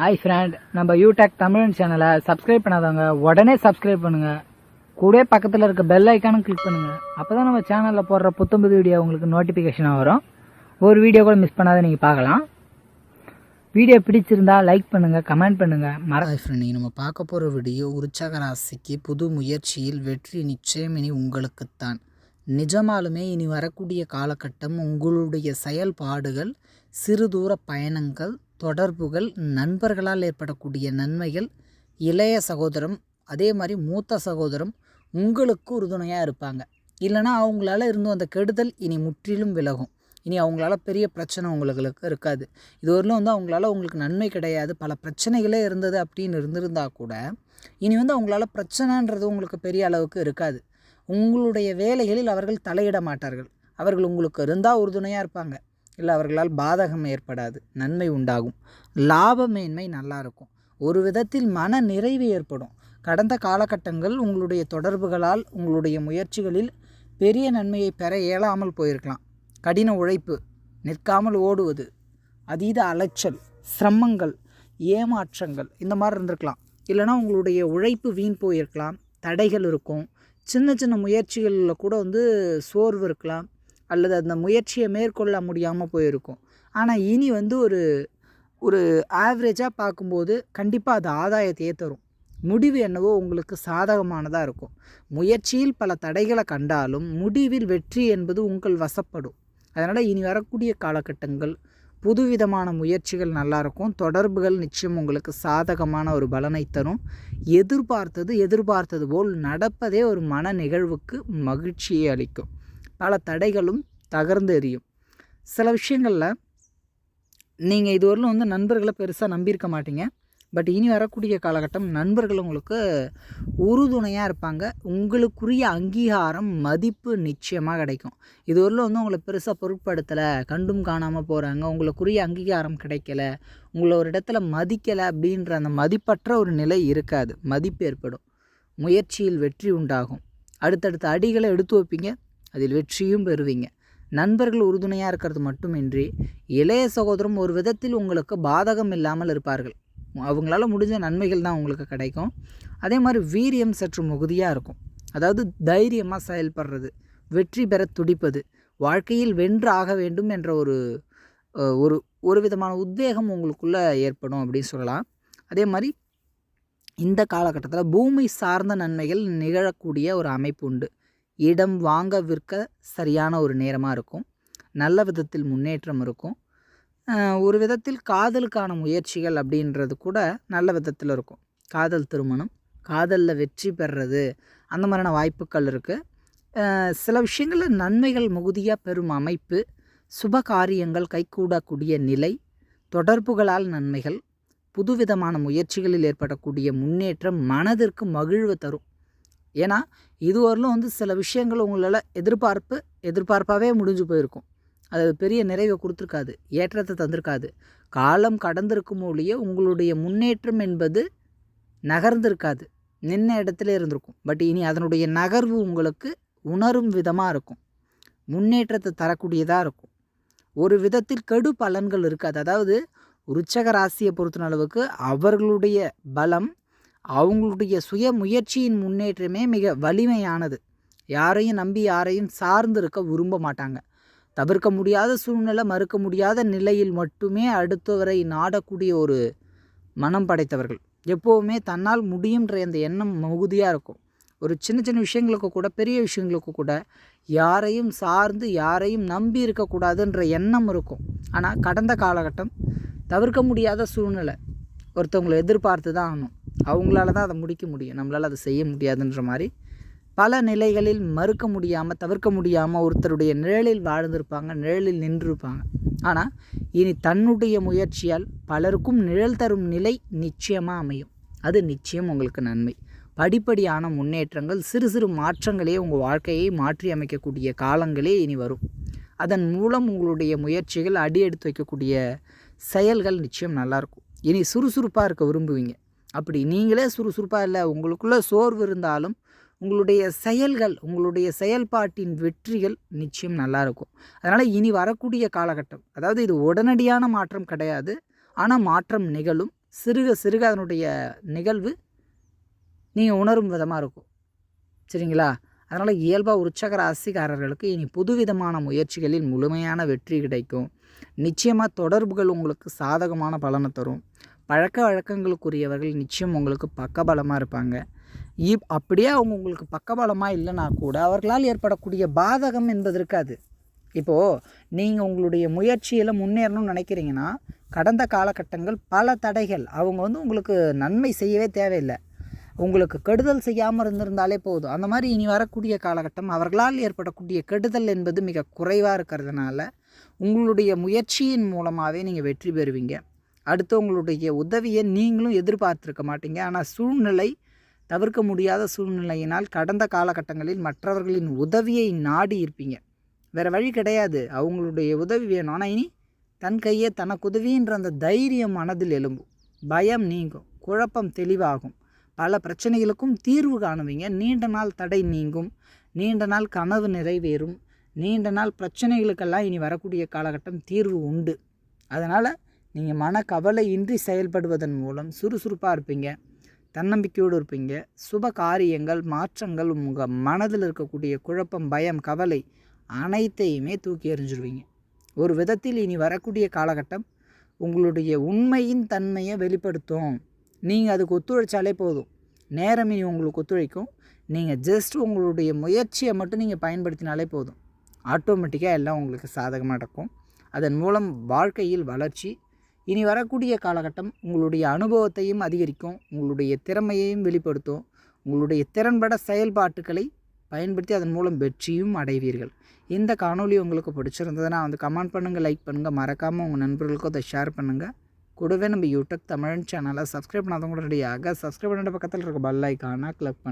Hi friend நம்ம யூடெக் தமிழன் சேனலை சப்ஸ்கிரைப் பண்ணாதவங்க உடனே சப்ஸ்கிரைப் பண்ணுங்க. கூட பக்கத்தில் இருக்க பெல் ஐக்கானும் கிளிக் பண்ணுங்க. அப்பதான் நம்ம சேனலில் போடுற புத்தம்புது வீடியோ உங்களுக்கு நோட்டிஃபிகேஷனாக வரும். ஒரு வீடியோ கூட மிஸ் பண்ணாத நீங்கள் பார்க்கலாம். வீடியோ பிடிச்சிருந்தா லைக் பண்ணுங்க கமெண்ட் பண்ணுங்க. மற ஹாய் ஃப்ரெண்ட் நம்ம பார்க்க போகிற வீடியோ உற்சாக ராசிக்கு புது முயற்சியில் வெற்றி நிச்சயம் இனி உங்களுக்குத்தான். நிஜமாலுமே இனி வரக்கூடிய காலகட்டம் உங்களுடைய செயல்பாடுகள் சிறு தூர பயணங்கள் தொடர்புகள் நண்பர்களால் ஏற்படக்கூடிய நன்மைகள் இளைய சகோதரம் அதே மாதிரி மூத்த சகோதரம் உங்களுக்கு உறுதுணையாக இருப்பாங்க. இல்லைனா அவங்களால இருந்தும் அந்த கெடுதல் இனி முற்றிலும் விலகும். இனி அவங்களால பெரிய பிரச்சனை உங்களுக்கு இருக்காது. இது வரலும் வந்து அவங்களால உங்களுக்கு நன்மை கிடையாது. பல பிரச்சனைகளே இருந்தது அப்படின்னு இருந்திருந்தா கூட இனி வந்து அவங்களால பிரச்சனைன்றது உங்களுக்கு பெரிய அளவுக்கு இருக்காது. உங்களுடைய வேலைகளில் அவர்கள் தலையிட மாட்டார்கள். அவர்கள் உங்களுக்கு இருந்தால் உறுதுணையாக இருப்பாங்க. இல்லை அவர்களால் பாதகம் ஏற்படாது நன்மை உண்டாகும். லாபமேன்மை நல்லா இருக்கும். ஒரு விதத்தில் மன நிறைவு ஏற்படும். கடந்த காலகட்டங்கள் உங்களுடைய தொடர்புகளால் உங்களுடைய முயற்சிகளில் பெரிய நன்மையை பெற இயலாமல் போயிருக்கலாம். கடின உழைப்பு நிற்காமல் ஓடுவது அதீத அலைச்சல் சிரமங்கள் ஏமாற்றங்கள் இந்த மாதிரி இருந்திருக்கலாம். இல்லைனா உங்களுடைய உழைப்பு வீண் போயிருக்கலாம். தடைகள் இருக்கும். சின்ன சின்ன முயற்சிகளில் கூட வந்து சோர்வு இருக்கலாம். அல்லது அந்த முயற்சியை மேற்கொள்ள முடியாமல் போயிருக்கும். ஆனால் இனி வந்து ஒரு ஒரு ஆவரேஜாக பார்க்கும்போது கண்டிப்பாக அது ஆதாயத்தையே தரும். முடிவு என்னவோ உங்களுக்கு சாதகமானதாக இருக்கும். முயற்சியில் பல தடைகளை கண்டாலும் முடிவில் வெற்றி என்பது உங்கள் வசப்படும். அதனால் இனி வரக்கூடிய காலகட்டங்கள் புதுவிதமான முயற்சிகள் நல்லாயிருக்கும் தொடர்புகள் நிச்சயம் உங்களுக்கு சாதகமான ஒரு பலனை தரும். எதிர்பார்த்தது எதிர்பார்த்தது போல் நடப்பதே ஒரு மன நிகழ்வுக்கு மகிழ்ச்சியை அளிக்கும். பல தடைகளும் தகர்ந்து எறியும் சில விஷயங்களில் நீங்கள் இதுவரையிலும் வந்து நண்பர்களை பெருசாக நம்பியிருக்க மாட்டீங்க. பட் இனி வரக்கூடிய காலகட்டம் நண்பர்கள் உங்களுக்கு உறுதுணையாக இருப்பாங்க. உங்களுக்குரிய அங்கீகாரம் மதிப்பு நிச்சயமாக கிடைக்கும். இதுவரையிலும் வந்து உங்களை பெருசாக பொருட்படுத்தலை கண்டும் காணாமல் போகிறாங்க உங்களுக்குரிய அங்கீகாரம் கிடைக்கல உங்களை ஒரு இடத்துல மதிக்கலை அப்படின்ற அந்த மதிப்பற்ற ஒரு நிலை இருக்காது. மதிப்பு ஏற்படும். முயற்சியில் வெற்றி உண்டாகும். அடுத்தடுத்த அடிகளை எடுத்து வைப்பீங்க. அதில் வெற்றியும் பெறுவீங்க. நண்பர்கள் உறுதுணையாக இருக்கிறது மட்டுமின்றி இளைய சகோதரம் ஒரு விதத்தில் உங்களுக்கு பாதகம் இல்லாமல் இருப்பார்கள். அவங்களால முடிஞ்ச நன்மைகள் தான் உங்களுக்கு கிடைக்கும். அதே மாதிரி வீரியம் சற்று மிகுதியாக இருக்கும். அதாவது தைரியமாக செயல்படுறது வெற்றி பெற துடிப்பது வாழ்க்கையில் வென்று ஆக வேண்டும் என்ற ஒரு ஒரு ஒரு விதமான உத்வேகம் உங்களுக்குள்ளே ஏற்படும் அப்படின்னு சொல்லலாம். அதே மாதிரி இந்த காலகட்டத்தில் பூமி சார்ந்த நன்மைகள் நிகழக்கூடிய ஒரு அமைப்பு உண்டு. இடம் வாங்க விற்க சரியான ஒரு நேரமாக இருக்கும். நல்ல விதத்தில் முன்னேற்றம் இருக்கும். ஒரு விதத்தில் காதலுக்கான முயற்சிகள் அப்படின்றது கூட நல்ல விதத்தில் இருக்கும். காதல் திருமணம் காதலில் வெற்றி பெறுறது அந்த மாதிரியான வாய்ப்புகள் இருக்குது சில விஷயங்களில் நன்மைகள் மிகுதியாக பெறும் அமைப்பு சுப காரியங்கள் கைகூடக்கூடிய நிலை தொடர்புகளால் நன்மைகள் புதுவிதமான முயற்சிகளில் ஏற்படக்கூடிய முன்னேற்றம் மனதிற்கு மகிழ்வு தரும். ஏன்னா இதுவரையிலும் வந்து சில விஷயங்கள் உங்களால் எதிர்பார்ப்பு எதிர்பார்ப்பாகவே முடிஞ்சு போயிருக்கும். அது பெரிய நிறைவை கொடுத்துருக்காது ஏற்றத்தை தந்திருக்காது. காலம் கடந்திருக்கும் ஒழிய உங்களுடைய முன்னேற்றம் என்பது நகர்ந்திருக்காது. நின்ன இடத்துல இருந்திருக்கும். பட் இனி அதனுடைய நகர்வு உங்களுக்கு உணரும் விதமாக இருக்கும். முன்னேற்றத்தை தரக்கூடியதாக இருக்கும். ஒரு விதத்தில் கெடு பலன்கள் இருக்காது. அதாவது உற்சக ராசியை பொறுத்தன அளவுக்கு அவர்களுடைய பலம் அவங்களுடைய சுய முயற்சியின் முன்னேற்றமே மிக வலிமையானது. யாரையும் நம்பி யாரையும் சார்ந்து இருக்க விரும்ப மாட்டாங்க. தவிர்க்க முடியாத சூழ்நிலை மறுக்க முடியாத நிலையில் மட்டுமே அடுத்தவரை நாடக்கூடிய ஒரு மனம் படைத்தவர்கள். எப்போவுமே தன்னால் முடியுன்ற அந்த எண்ணம் மிகுதியாக இருக்கும். ஒரு சின்ன சின்ன விஷயங்களுக்கு கூட பெரிய விஷயங்களுக்கு கூட யாரையும் சார்ந்து யாரையும் நம்பி இருக்கக்கூடாதுன்ற எண்ணம் இருக்கும். ஆனால் கடந்த காலகட்டம் தவிர்க்க முடியாத சூழ்நிலை. ஒருத்தவங்களை எதிர்பார்த்து தான் ஆகணும். அவங்களால தான் அதை முடிக்க முடியும். நம்மளால் அதை செய்ய முடியாதுன்ற மாதிரி பல நிலைகளில் மறுக்க முடியாமல் தவிர்க்க முடியாமல் ஒருத்தருடைய நிழலில் வாழ்ந்திருப்பாங்க நிழலில் நின்றிருப்பாங்க. ஆனால் இனி தன்னுடைய முயற்சியால் பலருக்கும் நிழல் தரும் நிலை நிச்சயமாக அமையும். அது நிச்சயம் உங்களுக்கு நன்மை. படிப்படியான முன்னேற்றங்கள் சிறு சிறு மாற்றங்களே உங்கள் வாழ்க்கையை மாற்றி அமைக்கக்கூடிய காலங்களே இனி வரும். அதன் மூலம் உங்களுடைய முயற்சிகள் அடி எடுத்து வைக்கக்கூடிய செயல்கள் நிச்சயம் நல்லாயிருக்கும் இனி சுறுசுறுப்பாக இருக்க விரும்புவீங்க. அப்படி நீங்களே சுறுசுறுப்பாக இல்லை உங்களுக்குள்ளே சோர்வு இருந்தாலும் உங்களுடைய செயல்கள் உங்களுடைய செயல்பாட்டின் வெற்றிகள் நிச்சயம் நல்லாயிருக்கும் அதனால் இனி வரக்கூடிய காலகட்டம் அதாவது இது உடனடியான மாற்றம் கிடையாது ஆனால் மாற்றம் நிகழும். சிறுக சிறுக அதனுடைய நிகழ்வு நீங்கள் உணரும் விதமாக இருக்கும். சரிங்களா? அதனால் இயல்பாக உற்சக ராசிக்காரர்களுக்கு இனி புதுவிதமான முயற்சிகளில் முழுமையான வெற்றி கிடைக்கும். நிச்சயமாக தொடர்புகள் உங்களுக்கு சாதகமான பலனை தரும். பழக்க வழக்கங்களுக்குரியவர்கள் நிச்சயம் உங்களுக்கு பக்கபலமாக இருப்பாங்க. இப் அப்படியே அவங்க உங்களுக்கு பக்கபலமாக இல்லைனா கூட அவர்களால் ஏற்படக்கூடிய பாதகம் என்பது இருக்காது இப்போது நீங்கள் உங்களுடைய முயற்சியில் முன்னேறணும்னு நினைக்கிறீங்கன்னா கடந்த காலகட்டங்கள் பல தடைகள். அவங்க வந்து உங்களுக்கு நன்மை செய்யவே தேவையில்லை. உங்களுக்கு கெடுதல் செய்யாமல் இருந்திருந்தாலே போதும். அந்த மாதிரி இனி வரக்கூடிய காலகட்டம் அவர்களால் ஏற்படக்கூடிய கெடுதல் என்பது மிக குறைவாக இருக்கிறதுனால உங்களுடைய முயற்சியின் மூலமாகவே நீங்கள் வெற்றி பெறுவீங்க. அடுத்தவங்களுடைய உதவியை நீங்களும் எதிர்பார்த்துருக்க மாட்டீங்க. ஆனால் சூழ்நிலை தவிர்க்க முடியாத சூழ்நிலையினால் கடந்த காலகட்டங்களில் மற்றவர்களின் உதவியை நாடி இருப்பீங்க. வேறு வழி கிடையாது. அவங்களுடைய உதவி வேணும். ஆனால் இனி தன் கையே தனக்கு உதவின்ற அந்த தைரியம் மனதில் எழும்பும். பயம் நீங்கும். குழப்பம் தெளிவாகும். பல பிரச்சனைகளுக்கும் தீர்வு காணுவீங்க. நீண்ட நாள் தடை நீங்கும். நீண்ட நாள் கனவு நிறைவேறும். நீண்ட நாள் பிரச்சனைகளுக்கெல்லாம் இனி வரக்கூடிய காலகட்டம் தீர்வு உண்டு. அதனால் நீங்கள் மன கவலை இன்றி செயல்படுவதன் மூலம் சுறுசுறுப்பாக இருப்பீங்க. தன்னம்பிக்கையோடு இருப்பீங்க. சுப காரியங்கள் மாற்றங்கள் உங்கள் மனதில் இருக்கக்கூடிய குழப்பம் பயம் கவலை அனைத்தையுமே தூக்கி எறிஞ்சிருவீங்க. ஒரு விதத்தில் இனி வரக்கூடிய காலகட்டம் உங்களுடைய உண்மையின் தன்மையை வெளிப்படுத்தும். நீங்கள் அதுக்கு ஒத்துழைச்சாலே போதும். நேரம் இனி உங்களுக்கு ஒத்துழைக்கும். நீங்கள் ஜஸ்ட் உங்களுடைய முயற்சியை மட்டும் நீங்கள் பயன்படுத்தினாலே போதும். ஆட்டோமேட்டிக்காக எல்லாம் உங்களுக்கு சாதகமாக நடக்கும். அதன் மூலம் வாழ்க்கையில் வளர்ச்சி இனி வரக்கூடிய காலகட்டம் உங்களுடைய அனுபவத்தையும் அதிகரிக்கும் உங்களுடைய திறமையையும் வெளிப்படுத்தும் உங்களுடைய திறன்பட செயல்பாட்டுகளை பயன்படுத்தி அதன் மூலம் வெற்றியும் அடைவீர்கள். இந்த காணொளி உங்களுக்கு பிடிச்சிருந்ததுன்னா வந்து கமெண்ட் பண்ணுங்கள் லைக் பண்ணுங்கள் மறக்காமல் உங்கள் நண்பர்களுக்கும் அதை ஷேர் பண்ணுங்கள் கூடவே நம்ம யூடியூப் தமிழ் சேனலை சப்ஸ்கிரைப் பண்ணாதவங்களுடைய சப்ஸ்கிரைப் பண்ணுற பக்கத்தில் இருக்க பெல் ஐக்கானை கிளிக் பண்ணுங்கள்